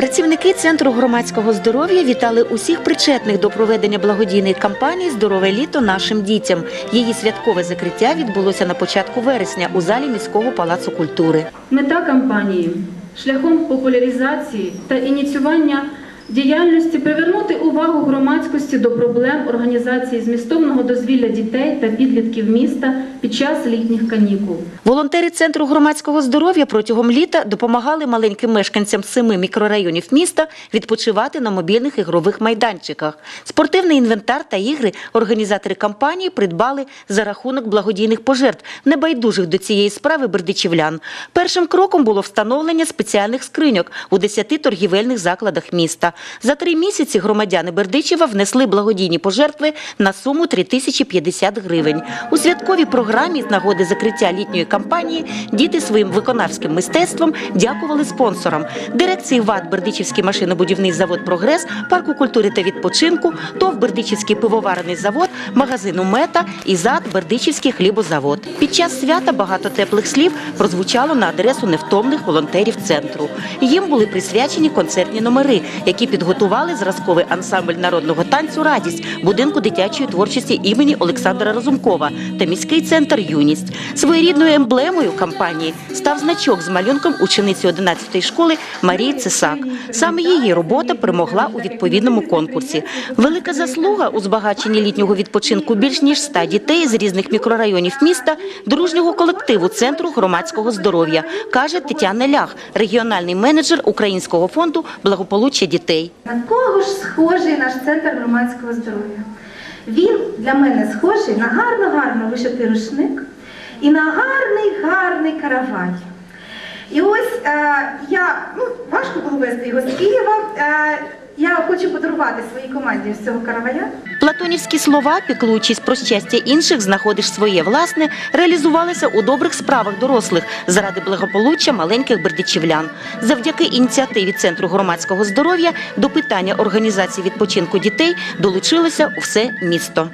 Працівники центру громадського здоров'я вітали усіх причетних до проведення благодійної кампанії Здорове літо нашим дітям. Її святкове закриття відбулося на початку вересня у залі міського палацу культури. Мета кампанії шляхом популяризації та ініціювання діяльності привернути увагу громадськості до проблем організації змістовного дозвілля дітей та підлітків міста під час літніх канікул. Волонтери центру громадського здоров'я протягом літа допомагали маленьким мешканцям семи мікрорайонів міста відпочивати на мобільних ігрових майданчиках. Спортивний інвентар та ігри організатори кампанії придбали за рахунок благодійних пожертв небайдужих до цієї справи бердичівлян. Першим кроком було встановлення спеціальних скриньок у 10 торгівельних закладах міста. За три місяці громадяни Бердичева внесли благодійні пожертви на суму 3050 гривень. У святковій програмі з нагоди закриття літньої кампанії діти своїм виконавським мистецтвом дякували спонсорам дирекції ВАД Бердичівський машинобудівний завод Прогрес, парку культури та відпочинку, ТОВ Бердичівський пивоварений завод, магазину Мета і ЗАД Бердичівський хлібозавод. Під час свята багато теплих слів прозвучало на адресу невтомних волонтерів центру. Їм були присвячені концертні номери, які підготували зразковий ансамбль народного танцю Радість будинку дитячої творчості імені Олександра Разумкова та міський центр Юність. Своєрідною емблемою кампанії став значок з малюнком учениці 11-ї школи Марії Цесак. Саме її робота перемогла у відповідному конкурсі. Велика заслуга у збагаченні літнього відпочинку більш ніж 100 дітей з різних мікрорайонів міста, дружнього колективу центру громадського здоров'я, каже Тетяна Лях, регіональний менеджер Українського фонду благополуччя дітей. На кого ж схожий наш центр громадського здоров'я? Він для мене схожий на гарно-гарно вишитий рушник і на гарний гарний каравай. І ось е, я, ну, важко було вести його з Києва. Е, хочу подарувати своїй команді з цього каравая. Платонівські слова, піклуючись про щастя інших, знаходиш своє власне, реалізувалися у добрих справах дорослих заради благополуччя маленьких бердичівлян. Завдяки ініціативі Центру громадського здоров'я до питання організації відпочинку дітей долучилося все місто.